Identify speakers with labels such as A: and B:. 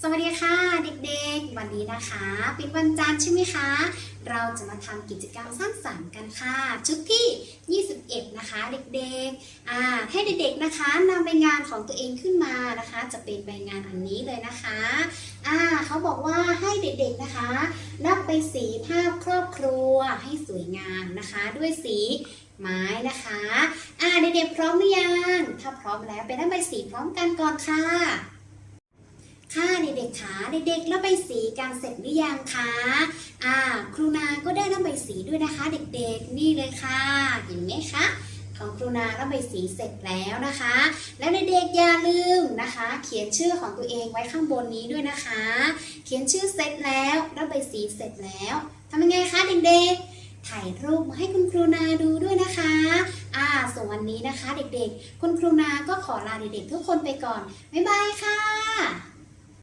A: สวัสดีค่ะเด็กๆ วันนี้นะคะ เป็นวันจันทร์ใช่ไหมคะ เราจะมาทำกิจกรรมสร้างสรรค์กันค่ะ ชุดที่ 21 นะคะ เด็กๆอ่าให้เด็กๆนะคะนำใบงานของตัวเองขึ้นมานะคะ จะเป็นใบงานอันนี้เลยนะคะอ่าเขาบอกว่าให้เด็กๆนะคะนับไปสีภาพครอบครัวให้สวยงามนะคะ ด้วยสีไม้นะคะอ่าเด็กๆพร้อมหรือยังถ้าพร้อมแล้วไปนับใบสีพร้อมกันก่อนค่ะ คะเด็กๆแล้วใบสีกันเสร็จหรือยังคะอ่าครูนาก็ได้รับใบสีด้วยนะคะ เด็กๆนี่เลยค่ะ เห็นไหมคะของครูนารับใบสีเสร็จแล้วนะคะ แล้วเด็กๆอย่าลืมนะคะ เขียนชื่อของตัวเองไว้ข้างบนนี้ด้วยนะคะ เขียนชื่อเสร็จแล้วรับใบสีเสร็จแล้วทำยังไงคะเด็กๆถ่ายรูปมาให้คุณครูนาดูด้วยนะคะ อ่าส่วนวันนี้นะคะ เด็กๆ คุณครูนาก็ขอลาเด็กๆทุกคนไปก่อน บ๊ายบายค่ะ